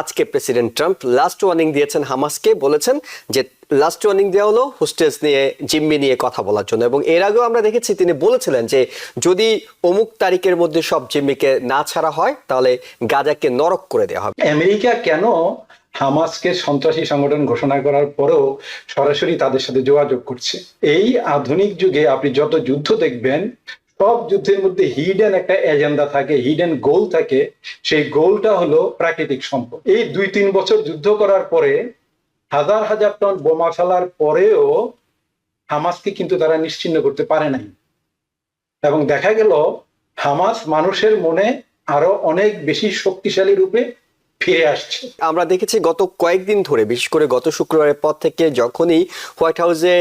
আজকে president Trump last warning দিয়েছেন হামাসকে, বলেছেন যে লাস্ট ওয়ার্নিং দেওয়া হলো হোস্টেজ নিয়ে, জিম্মি নিয়ে কথা বলার জন্য। এবং এর আগেও আমরা দেখেছি তিনি বলেছিলেন যে যদি অমুক তারিখের মধ্যে সব জিম্মিকে না ছাড়া হয়, তাহলে গাজাকে নরক করে দেওয়া হবে। আমেরিকা কেন হামাসকে সন্ত্রাসী সংগঠন ঘোষণা করার পরেও সরাসরি তাদের সাথে যোগাযোগ করছে? এই আধুনিক যুগে আপনি যত যুদ্ধ দেখবেন সব যুদ্ধের মধ্যে হিডেন একটা এজেন্ডা থাকে হিডেন গোল থাকে। সেই গোলটা হলো প্রাকৃতিক সম্পদ। এই দুই তিন বছর যুদ্ধ করার পরে হাজার হাজার টন বোমা ফেলার পরেও হামাসকে কিন্তু তারা নিশ্চিন্ন করতে পারে নাই। এবং দেখা গেল, হামাস মানুষের মনে আরও অনেক বেশি শক্তিশালী রূপে ফিরে আসছে। আমরা দেখেছি গত কয়েকদিন ধরে, বিশেষ করে গত শুক্রবারের পর থেকে যখনই হোয়াইট হাউসে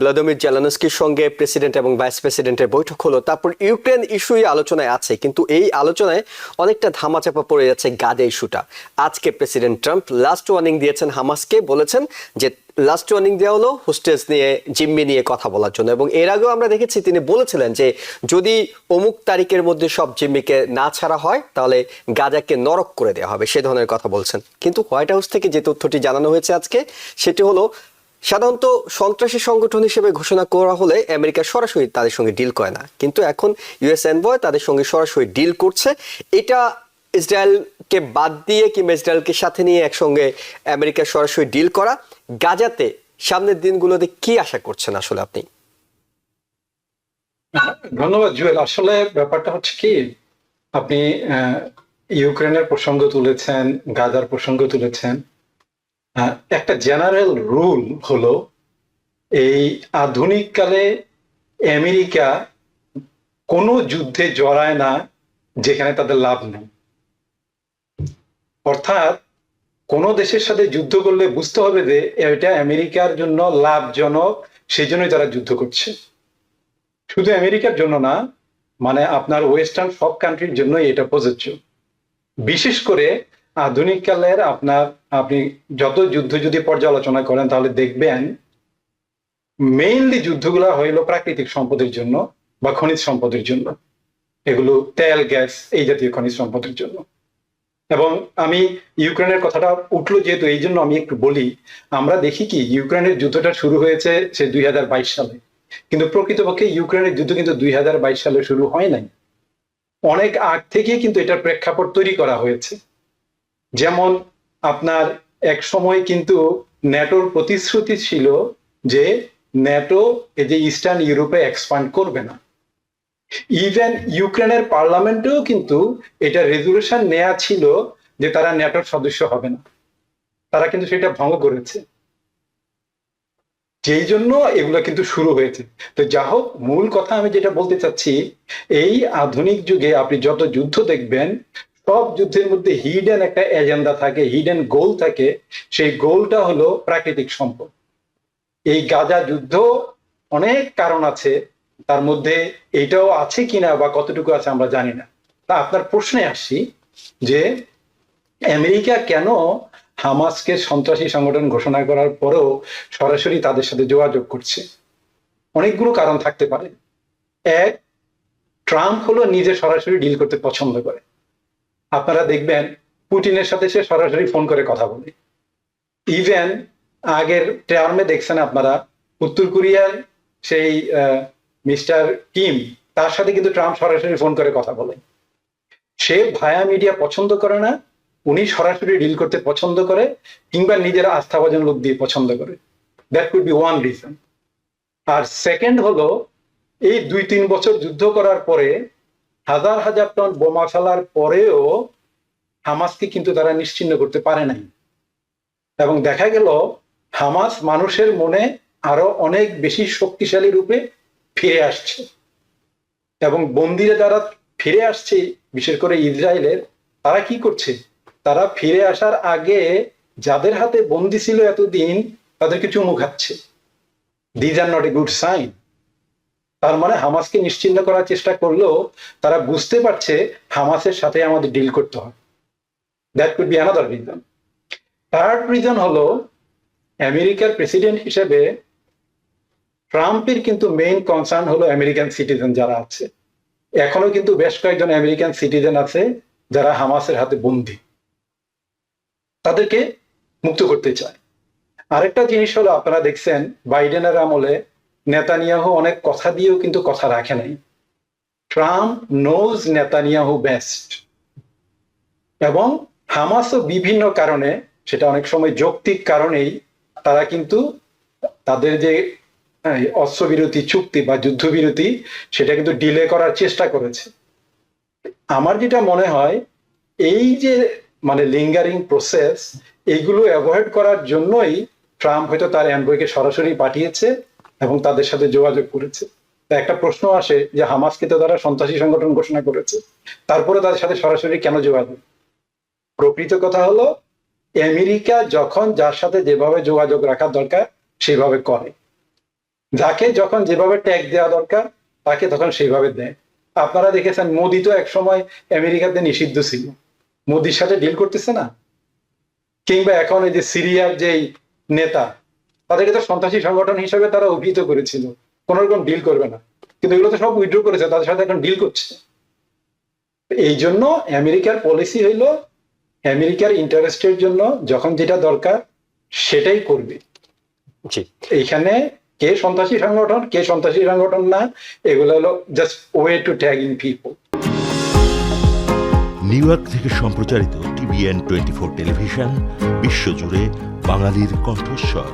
ভ্লাদিমির জেলানস্কির সঙ্গে প্রেসিডেন্ট এবং ভাইস প্রেসিডেন্টের বৈঠক হলো, তারপর ইউক্রেন ইস্যুই আলোচনায় আছে, কিন্তু এই আলোচনায় অনেকটা ধামাচাপা পড়ে যাচ্ছে গাজা ইস্যুটা। আজকে প্রেসিডেন্ট ট্রাম্প লাস্ট ওয়ার্নিং দিয়েছেন হামাসকে, বলেছেন যে লাস্ট ওয়ার্নিং দেওয়া হলো হোস্টেজ নিয়ে, জিম্মি নিয়ে কথা বলার জন্য। এবং এর আগেও আমরা দেখেছি, তিনি বলেছিলেন যে, যদি অমুক তারিখের মধ্যে সব জিম্মিকে না ছাড়া হয়, তাহলে গাজাকে নরক করে দেওয়া হবে, সে ধরনের কথা বলছেন। কিন্তু হোয়াইট হাউস থেকে যে তথ্যটি জানানো হয়েছে আজকে, সেটি হলো, সাধারণত সন্ত্রাসী সংগঠন হিসেবে ঘোষণা করা হলে আমেরিকা সরাসরি তাদের সঙ্গে ডিল করে না। কিন্তু এখন ইউএস এনবয় তাদের সঙ্গে সরাসরি ডিল করছে। এটা ইসরায়েলকে বাদ দিয়ে কিংবা ইসরায়েলকে সাথে নিয়ে একসঙ্গে আমেরিকা সরাসরি ডিল করা গাজাতে সামনের দিনগুলোতে কি আশা করছেন আসলে আপনি? ধন্যবাদ, জুয়েল। আসলে ব্যাপারটা হচ্ছে কি, আপনি ইউক্রেনের প্রসঙ্গ তুলেছেন, গাজার প্রসঙ্গ তুলেছেন। একটা জেনারেল রুল হলো, এই আধুনিক কালে আমেরিকা কোনো যুদ্ধে জড়ায় না যেখানে তাদের লাভ নেই। অর্থাৎ কোনো দেশের সাথে যুদ্ধ করলে বুঝতে হবে যে এটা আমেরিকার জন্য লাভজনক সেই জন্যই তারা যুদ্ধ করছে। শুধু আমেরিকার জন্য না মানে আপনার ওয়েস্টার্ন সব কান্ট্রির জন্যই এটা প্রযোজ্য। বিশেষ করে আধুনিক কালের আপনার, আপনি যত যুদ্ধ যদি পর্যালোচনা করেন, তাহলে দেখবেন মেইনলি যুদ্ধগুলো হইল প্রাকৃতিক সম্পদের জন্য বা খনিজ সম্পদের জন্য। এগুলো তেল, গ্যাস, এই জাতীয় খনিজ সম্পদের জন্য। এবং আমি ইউক্রেনের কথাটা উঠল যেহেতু, এই জন্য আমি একটু বলি, আমরা দেখি কি, ইউক্রেনের যুদ্ধটা শুরু হয়েছে সে দুই হাজার বাইশ সালে। কিন্তু প্রকৃতপক্ষে ইউক্রেনের যুদ্ধ কিন্তু দুই হাজার বাইশ সালে শুরু হয় নাই। অনেক আগ থেকে কিন্তু এটার প্রেক্ষাপট তৈরি করা হয়েছে। যেমন আপনার এক সময় কিন্তু ন্যাটোর প্রতিশ্রুতি ছিল যে ন্যাটো এই যে ইস্টার্ন ইউরোপে এক্সপান্ড করবে না। ইভেন ইউক্রেনের পার্লামেন্টেও কিন্তু এটা রেজুলেশন নেওয়া ছিল যে তারা ন্যাটোর সদস্য হবে না। তারা কিন্তু সেটা ভঙ্গ করেছে। যেই জন্য এগুলো কিন্তু শুরু হয়েছে। তো যা হোক, মূল কথা আমি যেটা বলতে চাচ্ছি, এই আধুনিক যুগে আপনি যত যুদ্ধ দেখবেন, সব যুদ্ধের মধ্যে হিডেন একটা এজেন্ডা থাকে হিডেন গোল থাকে। সেই গোলটা হলো প্রাকৃতিক সম্পদ। এই গাজা যুদ্ধ অনেক কারণ আছে তার মধ্যে এটাও আছে কিনা বা কতটুকু আছে আমরা জানি না। তা আপনার প্রশ্নে আসি যে আমেরিকা কেন হামাসকে সন্ত্রাসী সংগঠন ঘোষণা করার পরেও সরাসরি তাদের সাথে যোগাযোগ করছে? অনেকগুলো কারণ থাকতে পারে। এক, ট্রাম্প হলো নিজে সরাসরি ডিল করতে পছন্দ করে। আপনারা দেখবেন পুটিনের সাথে সে সরাসরি ফোন করে কথা বলে। ইভেন আগের টার্মে দেখছেন আপনারা, উত্তর কোরিয়ার সেই মিস্টার কিম তার সাথে কিন্তু ট্রাম্প সরাসরি ফোন করে কথা বলে সে ভায়া মিডিয়া পছন্দ করে না, উনি সরাসরি ডিল করতে পছন্দ করে কিংবা নিজের আস্থাভাজন লোক দিয়ে পছন্দ করে। That could be one reason R second হলো, এই দুই তিন বছর যুদ্ধ করার পরে, হাজার হাজার টন বোমা ফেলার পরেও হামাসকে কিন্তু তারা নিশ্চিন্ন করতে পারে নাই। এবং দেখা গেল, হামাস মানুষের মনে আরও অনেক বেশি শক্তিশালী রূপে ফিরে আসছে। এবং বন্দিরা যারা ফিরে আসছে, বিশেষ করে ইসরায়েলের, তারা কি করছে? তারা ফিরে আসার আগে যাদের হাতে বন্দি ছিল এতদিন তাদেরকে চুমু খাচ্ছে these are not a good sign তার মানে হামাসকে নিশ্চিন্ন করার চেষ্টা করলেও তারা বুঝতে পারছে হামাসের সাথে আমাদের ডিল করতে হয় that could be another reason third reason হলো, আমেরিকার প্রেসিডেন্ট হিসেবে ট্রাম্পের কিন্তু মেইন কনসার্ন হলো আমেরিকান সিটিজেন যারা আছে। এখনও কিন্তু বেশ কয়েকজন আমেরিকান সিটিজেন আছে যারা হামাসের হাতে বন্দী। তাদেরকে মুক্ত করতে চায়। আরেকটা জিনিস হলো আপনারা দেখছেন, বাইডেনের আমলে নেতানিয়াহু অনেক কথা দিয়েও কিন্তু কথা রাখে নাই। ট্রাম্প নোজ নেতানিয়াহু বেস্ট এবং হামাসও বিভিন্ন কারণে, সেটা অনেক সময় যৌক্তিক কারণেই, তারা কিন্তু তাদের যে অস্ত্রবিরতি, চুক্তি বা যুদ্ধবিরতি, সেটা কিন্তু ডিলে করার চেষ্টা করেছে। আমার যেটা মনে হয়, এই যে মানে লিঙ্গারিং প্রসেস এইগুলো অ্যাভয়েড করার জন্যই ট্রাম্প হয়তো তার অ্যাম্বয়কে সরাসরি পাঠিয়েছে এবং তাদের সাথে যোগাযোগ করেছে। একটা প্রশ্ন আসে যে হামাসকে তো তারা সন্ত্রাসী সংগঠন ঘোষণা করেছে, তারপরে তাদের সাথে সরাসরি কেন যোগাযোগ? প্রকৃত কথা হলো, আমেরিকা যখন যার সাথে যেভাবে যোগাযোগ রাখার দরকার, সেভাবে করে। যাকে যখন যেভাবে ট্যাগ দেওয়া দরকার তাকে তখন সেইভাবে দেয়। আপনারা দেখেছেন মোদি তো একসময় আমেরিকাতে নিষিদ্ধ ছিল। মোদির সাথে ডিল করতেছে না? কিংবা এখন এই যে সিরিয়ার যেই নেতা তাদেরকে তো সন্ত্রাসী সংগঠন হিসেবে তারা অভিহিত করেছিল। কোন রকম ডিল করবে না। কিন্তু এগুলো তো সব উইথড্র করেছে তাদের সাথে এখন ডিল করছে। এই জন্য আমেরিকার পলিসি হইল আমেরিকার ইন্টারেস্টের জন্য যখন যেটা দরকার সেটাই করবে। এইখানে কে সন্ত্রাসী সংগঠন, কে সন্ত্রাসী সংগঠন না, এগুলো হলো just way to tag people New York থেকে সম্প্রচারিত টিভিএন টোয়েন্টি ফোর টেলিভিশন, বিশ্বজুড়ে বাঙালির কণ্ঠস্বর।